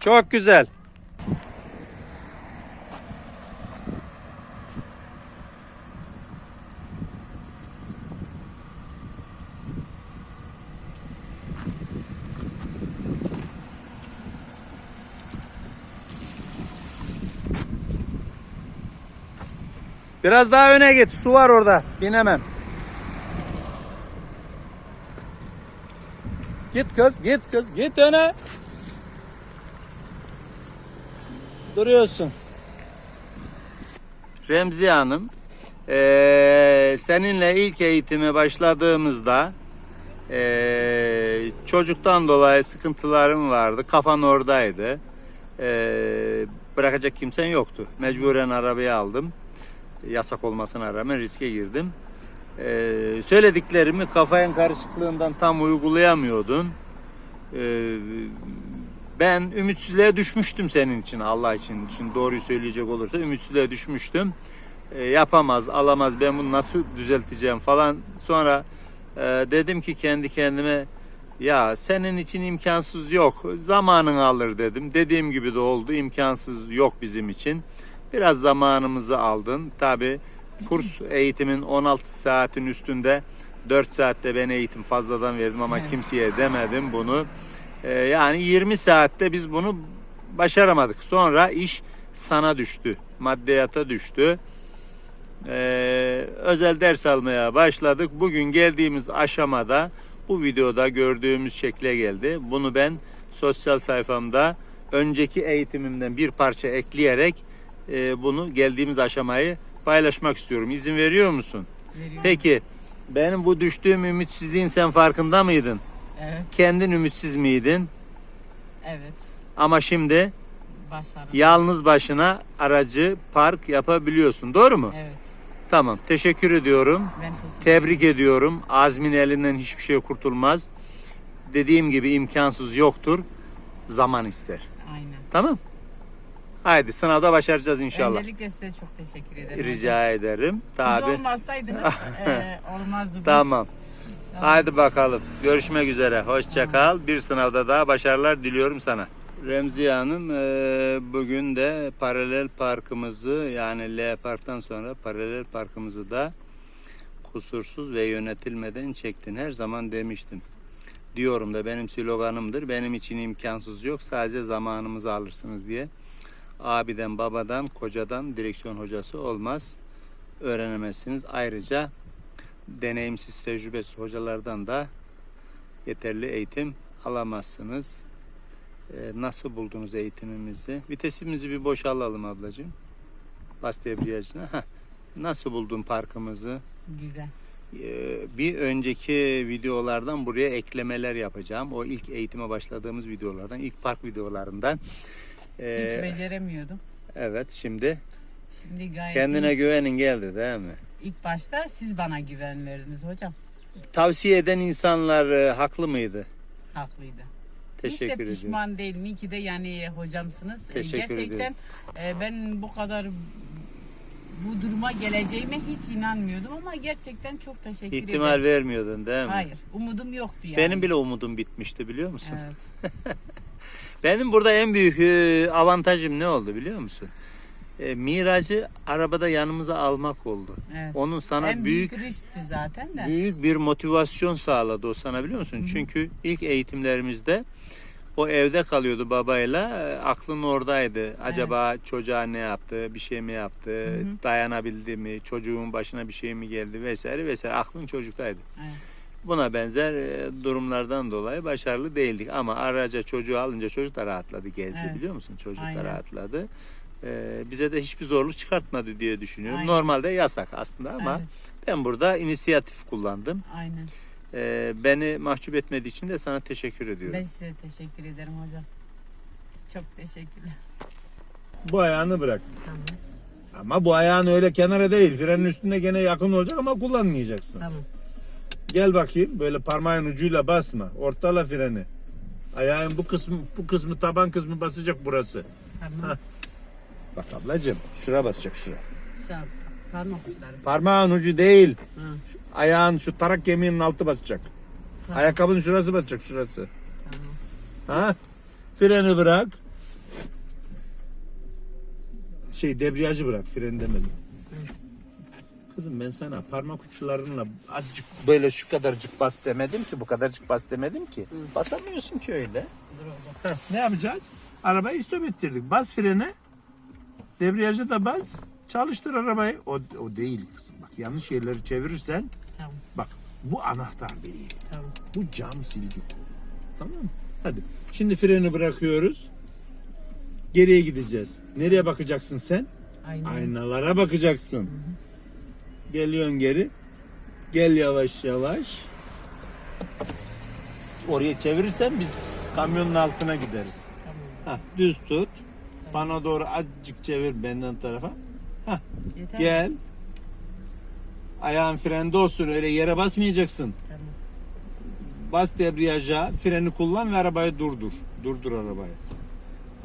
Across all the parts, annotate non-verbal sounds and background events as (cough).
Çok güzel. Biraz daha öne git. Su var orada. Binemem. Git kız, git kız, git öne. Duruyorsun. Remziye Hanım, eee, seninle ilk eğitime başladığımızda eee, çocuktan dolayı sıkıntılarım vardı. Kafan oradaydı. Eee, bırakacak kimsen yoktu. Mecburen arabayı aldım. Yasak olmasına rağmen riske girdim. Eee, söylediklerimi kafanın karışıklığından tam uygulayamıyordun. Eee, ben ümitsizliğe düşmüştüm senin için Allah için. Şimdi doğruyu söyleyecek olursa ümitsizliğe düşmüştüm. Eee, yapamaz, alamaz ben bunu nasıl düzelteceğim falan. Sonra eee, dedim ki kendi kendime ya senin için imkansız yok. Zamanın alır dedim. Dediğim gibi de oldu. İmkansız yok bizim için. Biraz zamanımızı aldın. Tabi kurs (laughs) eğitimin 16 saatin üstünde 4 saatte ben eğitim fazladan verdim ama kimseye demedim bunu. Ee, yani 20 saatte biz bunu başaramadık. Sonra iş sana düştü. Maddiyata düştü. Ee, özel ders almaya başladık. Bugün geldiğimiz aşamada bu videoda gördüğümüz şekle geldi. Bunu ben sosyal sayfamda önceki eğitimimden bir parça ekleyerek e, bunu geldiğimiz aşamayı paylaşmak istiyorum. İzin veriyor musun? Veriyorum. Peki benim bu düştüğüm ümitsizliğin sen farkında mıydın? Evet. Kendin ümitsiz miydin? Evet. Ama şimdi Başarım. yalnız başına aracı park yapabiliyorsun. Doğru mu? Evet. Tamam. Teşekkür ediyorum. Ben teşekkür Tebrik ediyorum. Azmin elinden hiçbir şey kurtulmaz. Dediğim gibi imkansız yoktur. Zaman ister. Aynen. Tamam? Haydi sınavda başaracağız inşallah. Öncelikle size çok teşekkür ederim. Rica ederim. Siz Tabi. olmasaydınız eee, (laughs) olmazdı bu iş. Tamam. Haydi bakalım. Görüşmek üzere. Hoşça kal. Bir sınavda daha başarılar diliyorum sana. Remziye Hanım eee, bugün de paralel parkımızı yani L Park'tan sonra paralel parkımızı da kusursuz ve yönetilmeden çektin. Her zaman demiştim. Diyorum da benim sloganımdır. Benim için imkansız yok. Sadece zamanımızı alırsınız diye. Abiden, babadan, kocadan direksiyon hocası olmaz. Öğrenemezsiniz. Ayrıca deneyimsiz, tecrübesiz hocalardan da yeterli eğitim alamazsınız. Ee, nasıl buldunuz eğitimimizi? Vitesimizi bir boşalalım ablacığım. Bas debriyajına. Heh. Nasıl buldun parkımızı? Güzel. Ee, bir önceki videolardan buraya eklemeler yapacağım. O ilk eğitime başladığımız videolardan, ilk park videolarından. Ee, Hiç beceremiyordum. evet, şimdi Şimdi gayet kendine iyi. güvenin geldi değil mi? İlk başta siz bana güven verdiniz hocam. Tavsiye eden insanlar e, haklı mıydı? Haklıydı. Teşekkür Hiç de ediyorum. pişman değilim. İyi ki de yani hocamsınız. Teşekkür Gerçekten e, ben bu kadar bu duruma geleceğime hiç inanmıyordum ama gerçekten çok teşekkür İhtimal ederim. vermiyordun değil mi? Hayır, umudum yoktu yani. Benim bile umudum bitmişti biliyor musun? Evet. (laughs) Benim burada en büyük e, avantajım ne oldu biliyor musun? E, miracı arabada yanımıza almak oldu. Evet. Onun sana en büyük büyük, riskti zaten de. büyük bir motivasyon sağladı o sana biliyor musun? Çünkü ilk eğitimlerimizde o evde kalıyordu babayla. e, Aklın oradaydı. Acaba çocuğa ne yaptı? Bir şey mi yaptı? Dayanabildi mi? Çocuğun başına bir şey mi geldi vesaire vesaire. Aklın çocuktaydı. Evet. Buna benzer e, durumlardan dolayı başarılı değildik ama araca çocuğu alınca çocuk da rahatladı gezdi Evet. biliyor musun? Çocuk da Aynen. rahatladı. E, bize de hiçbir zorluk çıkartmadı diye düşünüyorum. Aynen. Normalde yasak aslında ama Evet. ben burada inisiyatif kullandım. Aynen. E, beni mahcup etmediği için de sana teşekkür ediyorum. Ben size teşekkür ederim hocam. Çok teşekkürler. Bu ayağını bırak. Tamam. Ama bu ayağın öyle kenara değil. Frenin üstünde gene yakın olacak ama kullanmayacaksın. Tamam. Gel bakayım. Böyle parmağın ucuyla basma. Ortala freni. Ayağın bu kısmı bu kısmı taban kısmı basacak burası. Tamam. Bak ablacığım şura basacak şura. Sağ ol. Parmak uçları. Parmağın ucu değil. Ha. Ayağın şu tarak kemiğinin altı basacak. Tamam. Ayakkabının şurası basacak şurası. Tamam. Ha? Freni bırak. şey debriyajı bırak fren demedim. Kızım ben sana parmak uçlarınla azıcık böyle şu kadarcık bas demedim ki bu kadarcık bas demedim ki. Basamıyorsun ki öyle. Heh, ne yapacağız? Arabayı stop ettirdik. Bas frene. Debriyajı da bas. Çalıştır arabayı. O, o değil kızım. Bak yanlış yerleri çevirirsen Tamam. bak bu anahtar değil. Tamam. Bu cam silgi. Tamam mı? Hadi. Şimdi freni bırakıyoruz. Geriye gideceğiz. Nereye bakacaksın sen? Aynen. Aynalara bakacaksın. Geliyorsun geri. Gel yavaş yavaş. Oraya çevirirsen biz kamyonun altına gideriz. Tamam. Ha, düz tut. Bana doğru azıcık çevir benden tarafa. Ha, Yeter. gel. Ayağın frende olsun. Öyle yere basmayacaksın. Tamam. Bas debriyaja, freni kullan ve arabayı durdur. Durdur arabayı.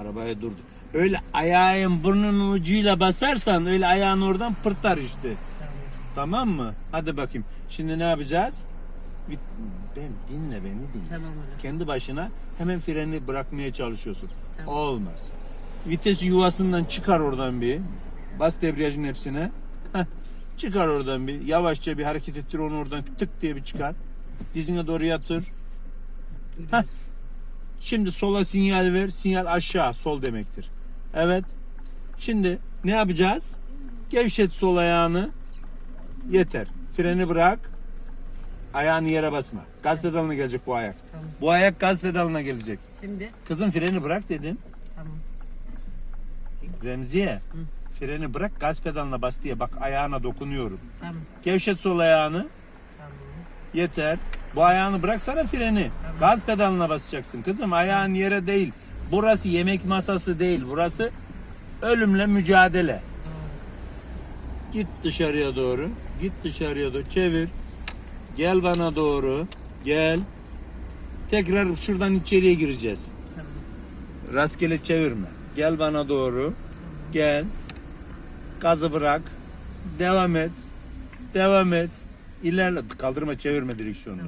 Arabayı durdur. Öyle ayağın burnunun ucuyla basarsan öyle ayağın oradan pırtar işte. Tamam. Tamam mı? Hadi bakayım. Şimdi ne yapacağız? Bir- Ben dinle beni dinle. Tamam öyle. Kendi başına hemen freni bırakmaya çalışıyorsun. Tamam. Olmaz. Vites yuvasından çıkar oradan bir. Bas debriyajın hepsine. Heh. Çıkar oradan bir. Yavaşça bir hareket ettir onu oradan tık diye bir çıkar. Dizine doğru yatır. Heh. Şimdi sola sinyal ver. Sinyal aşağı sol demektir. Evet. Şimdi ne yapacağız? Gevşet sol ayağını. Yeter. Freni bırak. Ayağını yere basma. Gaz pedalına gelecek bu ayak. Tamam. Bu ayak gaz pedalına gelecek. Şimdi Kızım freni bırak dedim. tamam. Remziye. Freni bırak gaz pedalına bas diye. Bak ayağına dokunuyorum. Tamam. Gevşet sol ayağını. Tamam. Yeter. Bu ayağını bıraksana freni. Gaz pedalına basacaksın. Kızım ayağın yere değil. Burası yemek masası değil. Burası ölümle mücadele. Doğru. Git dışarıya doğru. Git dışarıya doğru. Çevir. Gel bana doğru. Gel. Tekrar şuradan içeriye gireceğiz. Tamam. Rastgele çevirme. Gel bana doğru. Gel. Gazı bırak. Devam et. Devam et. İlerle. Kaldırma çevirme direksiyonu.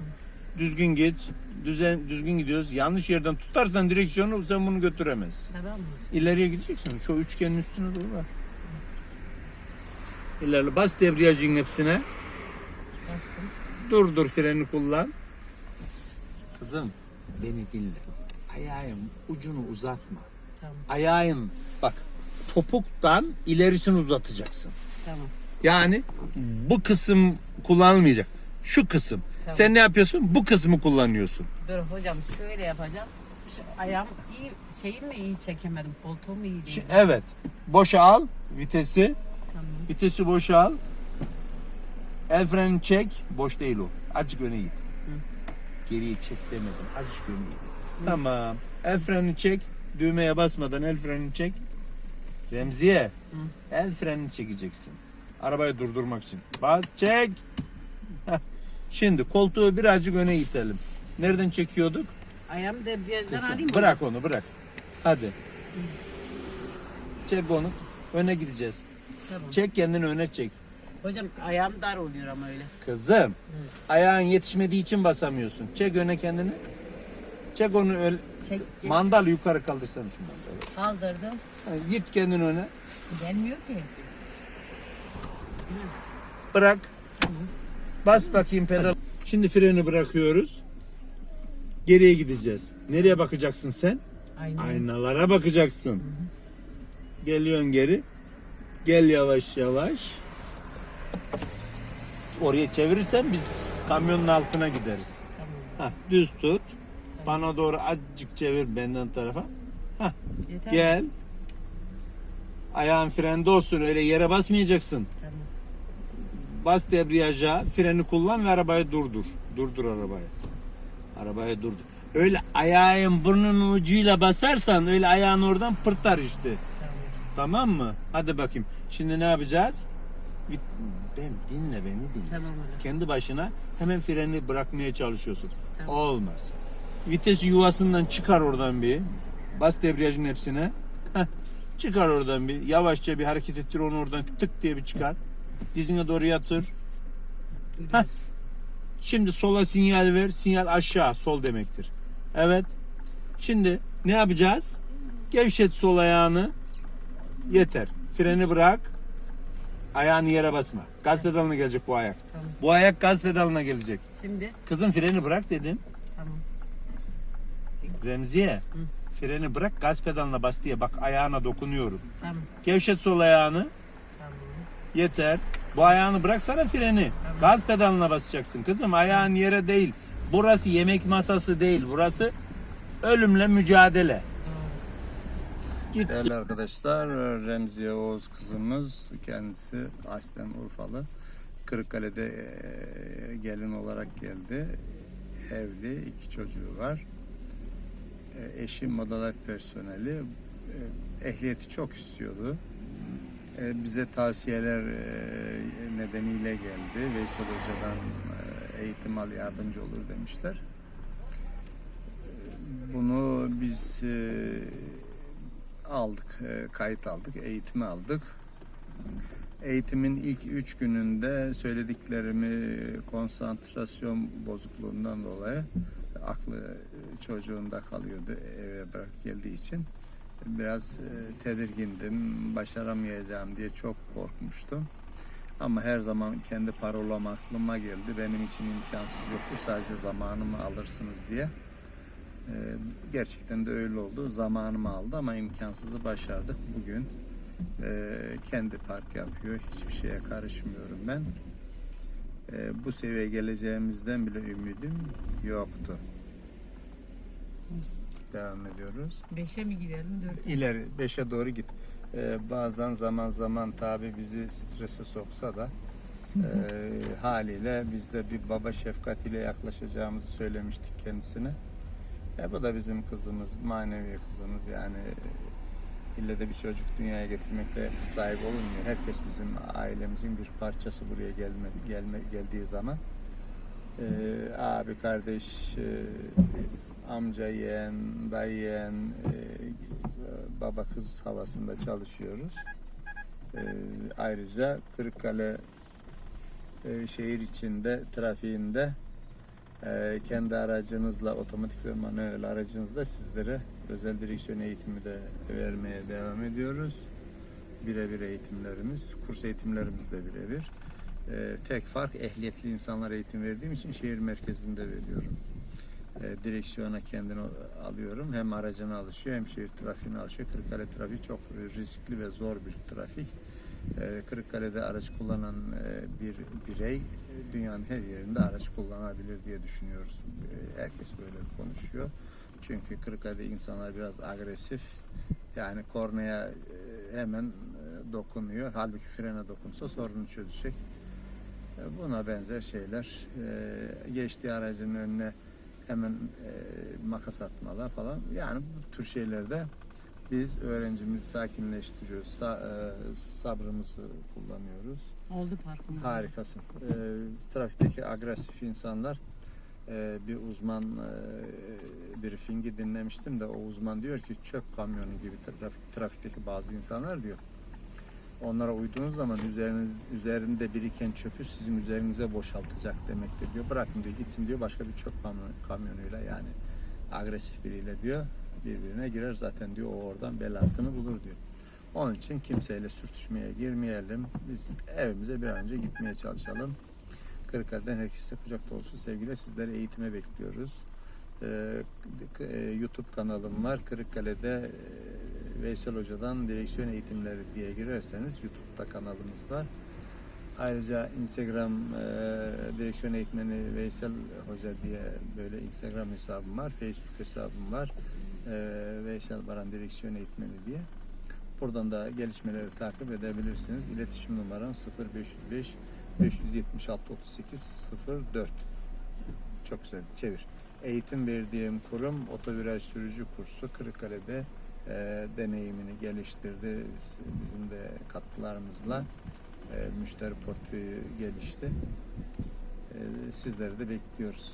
Düzgün git. Düzen, düzgün gidiyoruz. Yanlış yerden tutarsan direksiyonu sen bunu götüremezsin. Tamam mı? İleriye gideceksin. Şu üçgenin üstüne doğru bak. İlerle. Bas debriyajın hepsine. Bastım. Durdur freni kullan. Kızım beni dinle. Ayağın ucunu uzatma. Tamam. Ayağın bak topuktan ilerisini uzatacaksın. Tamam. Yani bu kısım kullanılmayacak. Şu kısım. Tamam. Sen ne yapıyorsun? Bu kısmı kullanıyorsun. Dur hocam şöyle yapacağım. Şu ayağım iyi şeyi mi iyi çekemedim. Koltuğumu iyi değil. Şi- evet. Boşa al vitesi. Tamam. Vitesi boşa al. El frenini çek. Boş değil o. Azıcık öne git. Geriye çek demedim. Azıcık öne git. Tamam. El frenini çek. Düğmeye basmadan el frenini çek. Remziye. El frenini çekeceksin. Arabayı durdurmak için. Bas çek. Heh. Şimdi koltuğu birazcık öne itelim. Nereden çekiyorduk? Ayağımı debriyajdan Kızım, alayım mı? Bırak onu bırak. Hadi. Çek onu. Öne gideceğiz. Tamam. Çek kendini öne çek. Hocam ayağım dar oluyor ama öyle. Kızım. Ayağın yetişmediği için basamıyorsun. Çek öne kendini. Çek onu öyle. Çek. çek. Mandal yukarı kaldırsana şu mandalı. Kaldırdım. Ha, Git kendini öne. Gelmiyor ki. Bırak. Bas bakayım pedal. Şimdi freni bırakıyoruz. Geriye gideceğiz. Nereye bakacaksın sen? Aynen. Aynalara bakacaksın. Geliyorsun geri. Gel yavaş yavaş. Oraya çevirirsen biz kamyonun altına gideriz. Tamam. Ha, düz tut. Bana doğru azıcık çevir benden tarafa. Ha, Yeter. gel. Ayağın frende olsun. Öyle yere basmayacaksın. Tamam. Bas debriyaja, freni kullan ve arabayı durdur. Durdur arabayı. Arabayı durdur. Öyle ayağın burnunun ucuyla basarsan öyle ayağın oradan pırtar işte. Tamam. Tamam mı? Hadi bakayım. Şimdi ne yapacağız? Ben dinle beni dinle. Tamam öyle. Kendi başına hemen freni bırakmaya çalışıyorsun. Tamam. Olmaz. Vites yuvasından çıkar oradan bir. Bas debriyajın hepsine. Heh. Çıkar oradan bir. Yavaşça bir hareket ettir onu oradan tık diye bir çıkar. Dizine doğru yatır. Heh. Şimdi sola sinyal ver. Sinyal aşağı sol demektir. Evet. Şimdi ne yapacağız? Gevşet sol ayağını. Yeter. freni bırak. Ayağını yere basma. Gaz pedalına gelecek bu ayak. Tamam. Bu ayak gaz pedalına gelecek. Şimdi Kızım freni bırak dedim. tamam. Remziye. Freni bırak gaz pedalına bas diye. Bak ayağına dokunuyorum. Tamam. Gevşet sol ayağını. Tamam. Yeter. Bu ayağını bıraksana freni. Gaz pedalına basacaksın. Kızım ayağın yere değil. Burası yemek masası değil. Burası ölümle mücadele. Git. Değerli arkadaşlar, Remziye Oğuz kızımız kendisi aslen Urfalı. Kırıkkale'de gelin olarak geldi. Evli, iki çocuğu var. Eee, Eşi modalar personeli. Eee, Ehliyeti çok istiyordu. Eee, Bize tavsiyeler nedeniyle geldi. Veysel Hoca'dan eğitim al yardımcı olur demişler. Bunu biz aldık, e, kayıt aldık, eğitimi aldık. Eğitimin ilk üç gününde söylediklerimi konsantrasyon bozukluğundan dolayı aklı e, çocuğunda kalıyordu eve bırak geldiği için. Biraz e, tedirgindim, başaramayacağım diye çok korkmuştum. Ama her zaman kendi parolam aklıma geldi. Benim için imkansız yoktur, sadece zamanımı alırsınız diye. Ee, gerçekten de öyle oldu. Zamanımı aldı ama imkansızı başardık. Bugün e, kendi park yapıyor. Hiçbir şeye karışmıyorum ben. E, bu seviyeye geleceğimizden bile ümidim yoktu. Devam ediyoruz. Beşe mi gidelim dört? İleri 5'e doğru git. Ee, bazen zaman zaman tabi bizi strese soksa da e, haliyle biz de bir baba şefkatiyle yaklaşacağımızı söylemiştik kendisine. E, bu da bizim kızımız, manevi kızımız yani e, ille de bir çocuk dünyaya getirmekle sahip olunmuyor. Herkes bizim ailemizin bir parçası buraya gelme, gelme geldiği zaman. E, abi, kardeş, e, amca yeğen, dayı yeğen, e, baba kız havasında çalışıyoruz. E, ayrıca Kırıkkale e, şehir içinde trafiğinde kendi aracınızla otomatik ve manuel aracınızla sizlere özel direksiyon eğitimi de vermeye devam ediyoruz. Birebir eğitimlerimiz, kurs eğitimlerimiz de birebir. Tek fark ehliyetli insanlara eğitim verdiğim için şehir merkezinde veriyorum. E, direksiyona kendini alıyorum. Hem aracına alışıyor hem şehir trafiğine alışıyor. Kırıkkale trafiği çok riskli ve zor bir trafik. E, Kırıkkale'de araç kullanan e, bir birey dünyanın her yerinde araç kullanabilir diye düşünüyoruz. E, Herkes böyle konuşuyor. Çünkü Kırıkkale'de insanlar biraz agresif. Yani kornaya hemen dokunuyor. Halbuki frene dokunsa sorunu çözecek. Buna benzer şeyler. E, Geçtiği aracın önüne hemen e, makas atmalar falan. Yani bu tür şeylerde biz öğrencimizi sakinleştiriyoruz. Sa- e, sabrımızı kullanıyoruz. Oldu parkımız. Harikasın. E, trafikteki agresif insanlar e, bir uzman e, briefingi dinlemiştim de o uzman diyor ki çöp kamyonu gibi trafik, trafikteki bazı insanlar diyor. Onlara uyduğunuz zaman üzeriniz, üzerinde biriken çöpü sizin üzerinize boşaltacak demektir diyor. Bırakın diyor gitsin diyor başka bir çöp kamyon- kamyonuyla yani agresif biriyle diyor birbirine girer zaten diyor o oradan belasını bulur diyor. Onun için kimseyle sürtüşmeye girmeyelim. Biz evimize bir an önce gitmeye çalışalım. Kırıkkale'den herkese kucak dolusu sevgiyle sizleri eğitime bekliyoruz. Ee, e, YouTube kanalım var. Kırıkkale'de e, Veysel Hoca'dan direksiyon eğitimleri diye girerseniz YouTube'da kanalımız var. Ayrıca Instagram e, direksiyon eğitmeni Veysel Hoca diye böyle Instagram hesabım var. Facebook hesabım var. E, Veysel Baran direksiyon eğitmeni diye. Buradan da gelişmeleri takip edebilirsiniz. İletişim numaram 0505 576 38 04. Çok güzel. Çevir. Eğitim verdiğim kurum otoviraj sürücü kursu Kırıkkale'de e, deneyimini geliştirdi. Bizim de katkılarımızla e, müşteri portföyü gelişti. E, sizleri de bekliyoruz.